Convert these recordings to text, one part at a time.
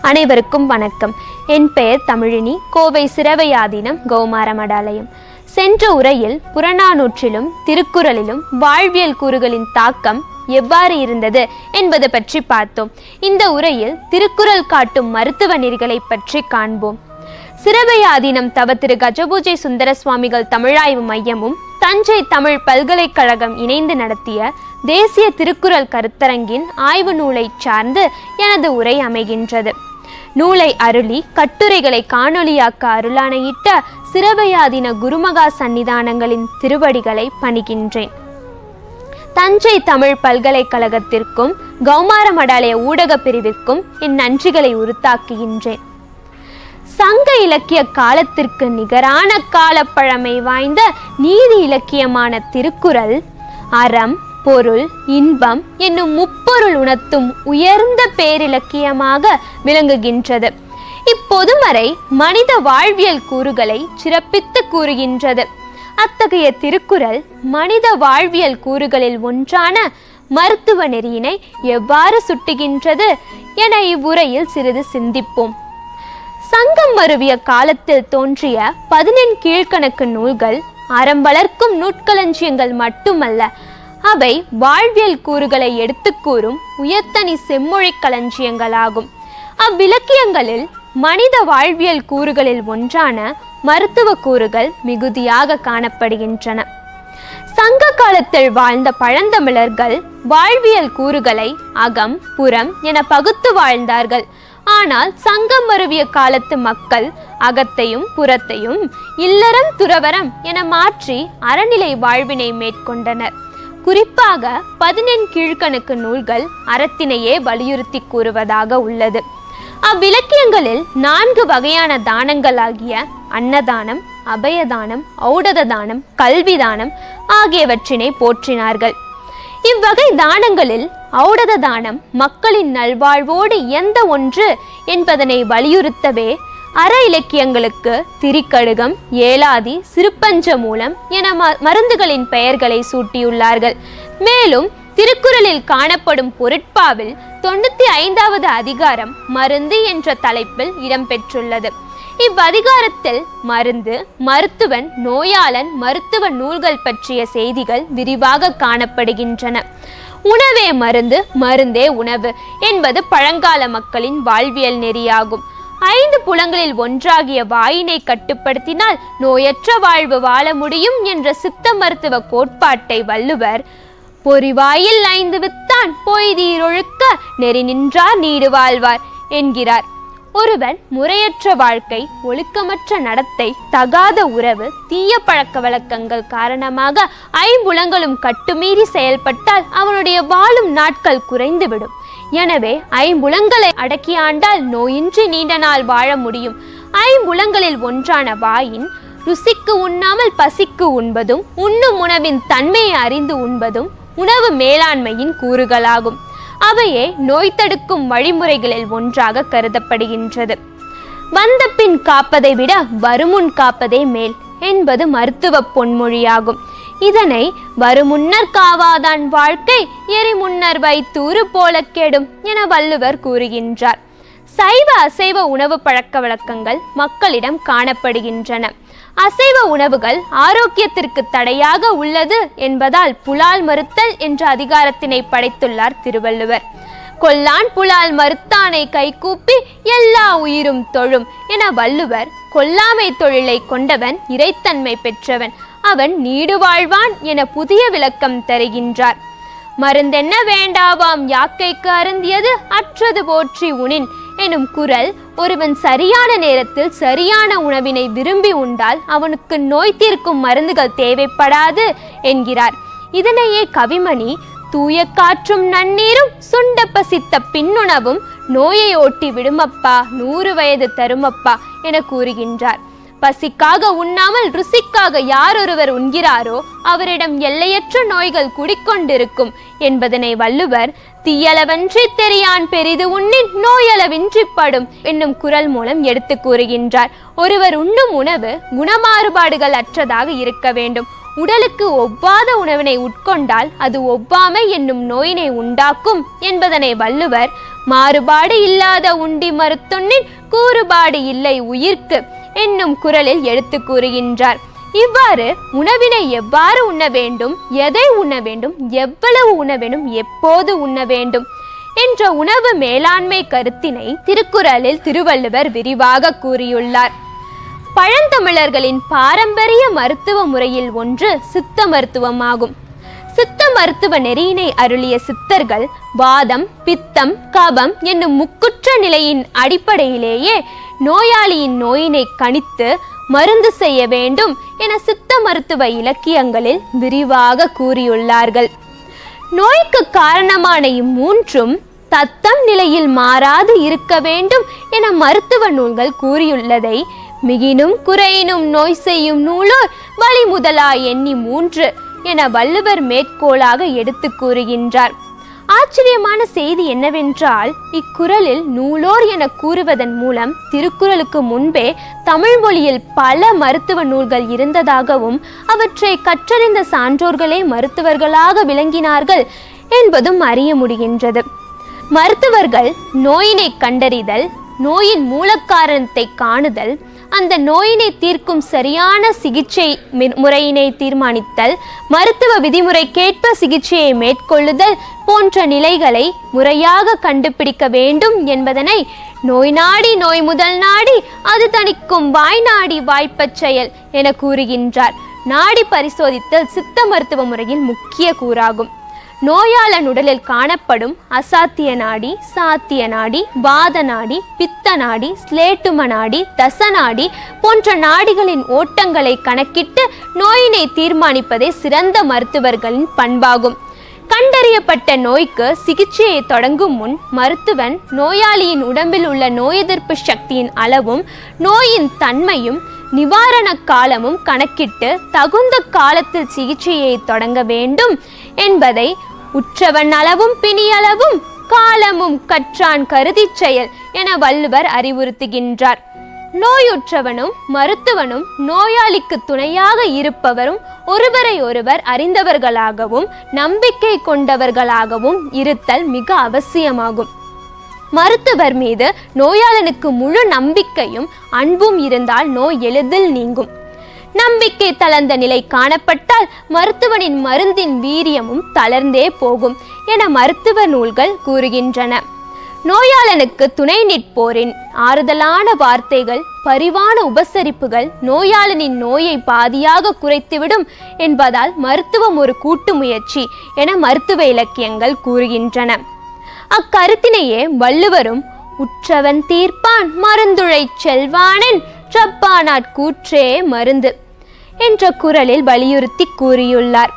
அனைவருக்கும் வணக்கம். என் பெயர் தமிழினி. கோவை சிறவையாதீனம் கௌமார மடாலயம் சென்ற உரையில் புறநானூற்றிலும் திருக்குறளிலும் வாழ்வியல் கூறுகளின் தாக்கம் எவ்வாறு இருந்தது என்பது பற்றி பார்த்தோம். இந்த உரையில் திருக்குறள் காட்டும் மருத்துவ நெறிகளை பற்றி காண்போம். சிறவையாதீனம் தவ திரு கஜபூஜை சுந்தர சுவாமிகள் தமிழாய்வு மையமும் தஞ்சை தமிழ் பல்கலைக்கழகம் இணைந்து நடத்திய தேசிய திருக்குறள் கருத்தரங்கின் ஆய்வு நூலை சார்ந்து எனது உரை அமைகின்றது. நூலை அருளி கட்டுரைகளை காணொளியாக்க அருளானையிட்ட சிறவையாதீன குருமகா சன்னிதானங்களின் திருவடிகளை பணிகின்றேன். தஞ்சை தமிழ் பல்கலைக்கழகத்திற்கும் கௌமார மடாலய ஊடகப் பிரிவிற்கும் என் நன்றிகளை உறுத்தாக்குகின்றேன் சங்க இலக்கிய காலத்திற்கு நிகரான காலப்பழமை வாய்ந்த நீதி இலக்கியமான திருக்குறள் அறம் பொருள் இன்பம் என்னும் முப்பொருள் உணர்த்தும் உயர்ந்த பேரிலக்கியமாக விளங்குகின்றது. இப்பொதுமறை மனித வாழ்வியல் கூறுகளை சிறப்பித்து கூறுகின்றது. அத்தகைய திருக்குறள் மனித வாழ்வியல் கூறுகளில் ஒன்றான மருத்துவ நெறியினை எவ்வாறு சுட்டுகின்றது என இவ்வுரையில் சிறிது சிந்திப்போம். சங்கம் வருவிய காலத்தில் தோன்றிய பதினெண் கீழ்க்கணக்கு நூல்கள் அறம் வளர்க்கும் நூட்களஞ்சியங்கள் மட்டுமல்ல அவை வாழ்வியல் கூறுகளை எடுத்துக் கூறும் உயர்த்தனி செம்மொழி களஞ்சியங்களாகும். அவ்விலக்கியங்களில் மனித வாழ்வியல் கூறுகளில் ஒன்றான மருத்துவ கூறுகள் மிகுதியாக காணப்படுகின்றன. சங்க காலத்தில் வாழ்ந்த பழந்தமிழர்கள் வாழ்வியல் கூறுகளை அகம் புறம் என பகுத்து வாழ்ந்தார்கள். ஆனால் சங்கம் வருவிய காலத்து மக்கள் அகத்தையும் புறத்தையும் இல்லறம் துறவரம் என மாற்றி அறநிலை வாழ்வினை மேற்கொண்டனர். குறிப்பாக பதினெண் கீழ்கணக்கு நூல்கள் அறத்தினையே வலியுறுத்தி கூறுவதாக உள்ளது. அவ்விலக்கியங்களில் நான்கு வகையான தானங்களாகிய அன்னதானம் அபயதானம் ஔடத தானம் கல்வி தானம் ஆகியவற்றினை போற்றினார்கள். இவ்வகை தானங்களில் ஔடத தானம் மக்களின் நல்வாழ்வோடு எந்த ஒன்று என்பதனை வலியுறுத்தவே அற இலக்கியங்களுக்கு திரிக்கடுகம் ஏலாதி சிறுபஞ்ச மூலம் என ம- மருந்துகளின் பெயர்களை சூட்டியுள்ளார்கள். மேலும் திருக்குறளில் காணப்படும் பொருட்பாவில் தொண்ணூத்தி ஐந்தாவது அதிகாரம் மருந்து என்ற தலைப்பில் இடம்பெற்றுள்ளது இவ்வதிகாரத்தில் மருந்து மருத்துவன் நோயாளன் மருத்துவ நூல்கள் பற்றிய செய்திகள் விரிவாக காணப்படுகின்றன. உணவே மருந்து மருந்தே உணவு என்பது பழங்கால மக்களின் வாழ்வியல் நெறியாகும். ஐந்து புலங்களில் ஒன்றாகிய வாயினை கட்டுப்படுத்தினால் நோயற்ற வாழ்வு வாழ முடியும் என்ற சித்த மருத்துவ கோட்பாட்டை வள்ளுவர் பொறிவாயில் ஐந்து வித்தான் பொய்தீரொழுக்க நெறி நின்றார் நீடு வாழ்வார் என்கிறார். ஒருவன் முறையற்ற வாழ்க்கை ஒழுக்கமற்ற நடத்தை தகாத உறவு தீய பழக்க வழக்கங்கள் காரணமாக ஐம்புலங்களும் கட்டுமீறி செயல்பட்டால் அவனுடைய வாழும் நாட்கள் குறைந்துவிடும். எனவே ஐம்புலங்களை அடக்கி ஆண்டால் நோயின்றி நீண்ட நாள் வாழ முடியும். ஐம்புலங்களில் ஒன்றான வாயின் ருசிக்கு உண்ணாமல் பசிக்கு உண்பதும் உண்ணும் உணவின் தன்மையை அறிந்து உண்பதும் உணவு மேலாண்மையின் கூறுகளாகும். அவையே நோய் தடுக்கும் வழிமுறைகளில் ஒன்றாக கருதப்படுகின்றது. வந்த பின் காப்பதை விட வருமுன் காப்பதே மேல் என்பது மருத்துவ பொன்மொழியாகும். இதனை வருமுன்னர் காவாதான் வாழ்க்கை எரி முன்னர் வைத்தூறு போல கெடும் என வள்ளுவர் கூறுகின்றார். சைவ அசைவ உணவு பழக்க வழக்கங்கள் மக்களிடம் காணப்படுகின்றன. அசைவ உணவுகள் ஆரோக்கியத்திற்கு தடையாக உள்ளது என்பதால் புலால் மறுத்தல் என்ற அதிகாரத்தினை படைத்துள்ளார் திருவள்ளுவர். கொல்லான் புலால் மறுத்தானை கைகூப்பி எல்லா உயிரும் தொழும் என வள்ளுவர் கொல்லாமை தொழிலை கொண்டவன் இறைத்தன்மை பெற்றவன் அவன் நீடு வாழ்வான் என புதிய விளக்கம் தருகின்றார். மருந்தென்ன வேண்டாவாம் யாக்கைக்கு அருந்தியது அற்றது போற்றி உணின் எனும் குரல் ஒருவன் சரியான நேரத்தில் சரியான உணவினை விரும்பி உண்டால் அவனுக்கு நோய் தீர்க்கும் மருந்துகள் தேவைப்படாது என்கிறார். இதனையே கவிமணி தூய காற்றும் நன்னீரும் சுண்ட பசித்த பின்னுணவும் நோயை ஓட்டி விடுமப்பா நூறு வயது தருமப்பா என கூறுகின்றார். பசிக்காக உண்ணாமல் ருசிக்காக யாரொருவர் உண்கிறாரோ அவரிடம் எல்லையற்ற நோய்கள் குடிக்கொண்டிருக்கும் என்பதனை வள்ளுவர் தீயளவன்றி தெரியான் பெரிது உண்ணின் நோயளவின்றி படும் என்னும் குரல் மூலம் எடுத்து கூறுகின்றார். ஒருவர் உண்ணும் உணவு குணமாறுபாடுகள் அற்றதாக இருக்க வேண்டும். உடலுக்கு ஒவ்வாத உணவினை உட்கொண்டால் அது ஒவ்வாமை என்னும் நோயினை உண்டாக்கும் என்பதனை வள்ளுவர் மாறுபாடு இல்லாத உண்டி மறுத்தொன்னின் கூறுபாடு இல்லை உயிர்க்கு என்னும் குரலில் எடுத்து கூறுகின்றார். இவ்வாறு உணவினை எவ்வாறு உண்ண வேண்டும் எதை உண்ண வேண்டும் எவ்வளவு உண்ண வேண்டும் எப்போது உண்ண வேண்டும் என்ற உணவு மேலாண்மை கருத்தினை திருக்குறளில் திருவள்ளுவர் விரிவாக கூறியுள்ளார். பழந்தமிழர்களின் பாரம்பரிய மருத்துவ முறையில் ஒன்று சித்த மருத்துவம் ஆகும் சித்த மருத்துவ நெறியினை அருளிய சித்தர்கள் வாதம் பித்தம் கபம் என்னும் முக்குற்ற நிலையின் அடிப்படையிலேயே நோயாளியின் நோயினை கணித்து மருந்து செய்ய வேண்டும் என சித்த மருத்துவ இலக்கியங்களில் விரிவாக கூறியுள்ளார்கள். நோய்க்கு காரணமான இம்மூன்றும் தத்தம் நிலையில் மாறாது இருக்க வேண்டும் என மருத்துவ நூல்கள் கூறியுள்ளதை மிகினும் குறையினும் நோய் செய்யும் நூலோர் வழி முதலா எண்ணி மூன்று என வள்ளுவர் மேற்கோளாக எடுத்து கூறுகின்றார். ஆச்சரியமான செய்தி என்னவென்றால் இக்குறளில் நூலோர் என கூறுவதன் மூலம் திருக்குறளுக்கு முன்பே தமிழ் மொழியில் பல மருத்துவ நூல்கள் இருந்ததாகவும் அவற்றை கற்றறிந்த சான்றோர்களே மருத்துவர்களாக விளங்கினார்கள் என்பதும் அறிய முடிகின்றது. மருத்துவர்கள் நோயினை கண்டறிதல் நோயின் மூலக்காரணத்தை காணுதல் அந்த நோயினை தீர்க்கும் சரியான சிகிச்சை முறையினை தீர்மானித்தல் மருத்துவ விதிமுறைக்கேற்ப சிகிச்சையை மேற்கொள்ளுதல் போன்ற நிலைகளை முறையாக கண்டுபிடிக்க வேண்டும் என்பதனை நோய் நாடி நோய் முதல் நாடி அது தணிக்கும் வாய் நாடி வாய்ப்பச் செயல் என கூறுகின்றார். நாடி பரிசோதித்தல் சித்த மருத்துவ முறையின் முக்கிய கூறாகும். நோயாளன் உடலில் காணப்படும் அசாத்திய நாடி சாத்திய நாடி வாத நாடி பித்த நாடி ஸ்லேட்டும நாடி தச நாடி போன்ற நாடிகளின் ஓட்டங்களை கணக்கிட்டு நோயினை தீர்மானிப்பதே சிறந்த மருத்துவர்களின் பண்பாகும். கண்டறியப்பட்ட நோய்க்கு சிகிச்சையை தொடங்கும் முன் மருத்துவன் நோயாளியின் உடம்பில் உள்ள நோய் எதிர்ப்பு சக்தியின் அளவும் நோயின் தன்மையும் நிவாரண காலமும் கணக்கிட்டு தகுந்த காலத்தில் சிகிச்சையை தொடங்க வேண்டும் என்பதை உற்றவன் அளவும் பிணியளவும் காலமும் கற்றான் கருதிச் செயல் என வள்ளுவர் அறிவுறுத்துகின்றார். நோயுற்றவனும் மருத்துவனும் நோயாளிக்கு துணையாக இருப்பவரும் ஒருவரை ஒருவர் அறிந்தவர்களாகவும் நம்பிக்கை கொண்டவர்களாகவும் இருத்தல் மிக அவசியமாகும். மருத்துவர் மீது நோயாளனுக்கு முழு நம்பிக்கையும் அன்பும் இருந்தால் நோய் எளிதில் நீங்கும். நம்பிக்கை தளர்ந்த நிலை காணப்பட்டால் மருத்துவனின் மருந்தின் வீரியமும் தளர்ந்தே போகும் என மருத்துவ நூல்கள் கூறுகின்றன. நோயாளனுக்கு துணை நிற்போரின் ஆறுதலான வார்த்தைகள் பரிவான உபசரிப்புகள் நோயாளனின் நோயை பாதியாக குறைத்துவிடும் என்பதால் மருத்துவம் ஒரு கூட்டு முயற்சி என மருத்துவ இலக்கியங்கள் கூறுகின்றன. அக்கருத்தினையே வள்ளுவரும் உற்றவன் தீர்ப்பான் மருந்துழைச் செல்வானன் ட்ரப்பானாட் கூற்றே மருந்து என்ற குரலில் வலியுறுத்தி கூறியுள்ளார்.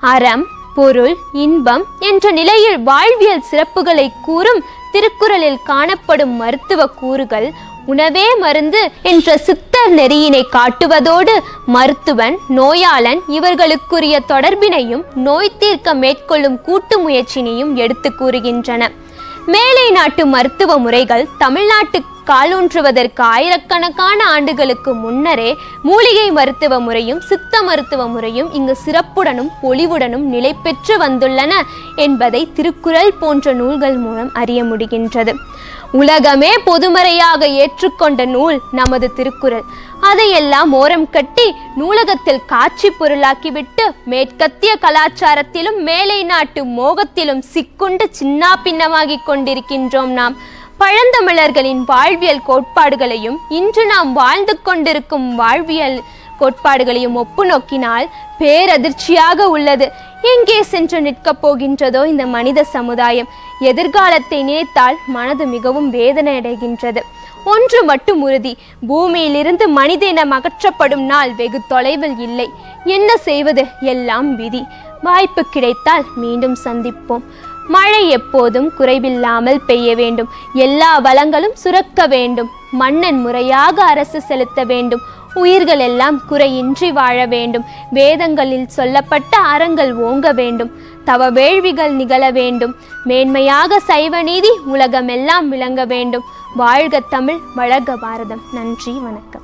அறம் பொருள் இன்பம் என்ற நிலையில் வாழ்வியல் சிறப்புகளை கூறும் திருக்குறளில் காணப்படும் மருத்துவ கூறுகள் உணவே மருந்து என்ற சித்தர் நெறியினை காட்டுவதோடு மருத்துவன் நோயாளன் இவர்களுக்குரிய தொடர்பினையும் நோய் தீர்க்க மேற்கொள்ளும் கூட்டு முயற்சினையும் எடுத்து கூறுகின்றன. மேலை நாட்டு மருத்துவ முறைகள் தமிழ்நாட்டு காலூன்றுவதற்கு ஆயிரக்கணக்கான ஆண்டுகளுக்கு முன்னரே மூலிகை மருத்துவ முறையும் சித்த மருத்துவ முறையும் இங்கு சிறப்புடனும் பொலிவுடனும் நிலை பெற்று வந்துள்ளன என்பதை திருக்குறள் போன்ற நூல்கள் மூலம் அறிய முடிகின்றது. உலகமே பொதுமறையாக ஏற்றுக்கொண்ட நூல் நமது திருக்குறள். அதையெல்லாம் ஓரம் கட்டி நூலகத்தில் காட்சி பொருளாக்கிவிட்டு மேற்கத்திய கலாச்சாரத்திலும் மேலை நாட்டு மோகத்திலும் சிக்குண்டு சின்னா பின்னமாகிக் கொண்டிருக்கின்றோம் நாம். பழந்தமிழர்களின் வாழ்வியல் கோட்பாடுகளையும் இன்று நாம் வாழ்ந்து கொண்டிருக்கும் வாழ்வியல் கோட்பாடுகளையும் ஒப்பு நோக்கினால் பேரதிர்ச்சியாக உள்ளது. எங்கே சென்று நிற்கப் போகின்றதோ இந்த மனித சமுதாயம் எதிர்காலத்தை நினைத்தால் மனது மிகவும் வேதனை அடைகின்றது ஒன்று மட்டும் உறுதி. பூமியிலிருந்து மனித இனம் அகற்றப்படும் நாள் வெகு தொலைவில் இல்லை. என்ன செய்வது? எல்லாம் விதி. வாய்ப்பு கிடைத்தால் மீண்டும் சந்திப்போம். மழை எப்போதும் குறைவில்லாமல் பெய்ய வேண்டும். எல்லா வளங்களும் சுரக்க வேண்டும். மன்னன் முறையாக அரசு செலுத்த வேண்டும். உயிர்கள் எல்லாம் குறையின்றி வாழ வேண்டும். வேதங்களில் சொல்லப்பட்ட அறங்கள் ஓங்க வேண்டும். தவ வேள்விகள் நிகழ வேண்டும். மேன்மையாக சைவ நீதி உலகமெல்லாம் விளங்க வேண்டும். வாழ்க தமிழ் வழக பாரதம். நன்றி வணக்கம்.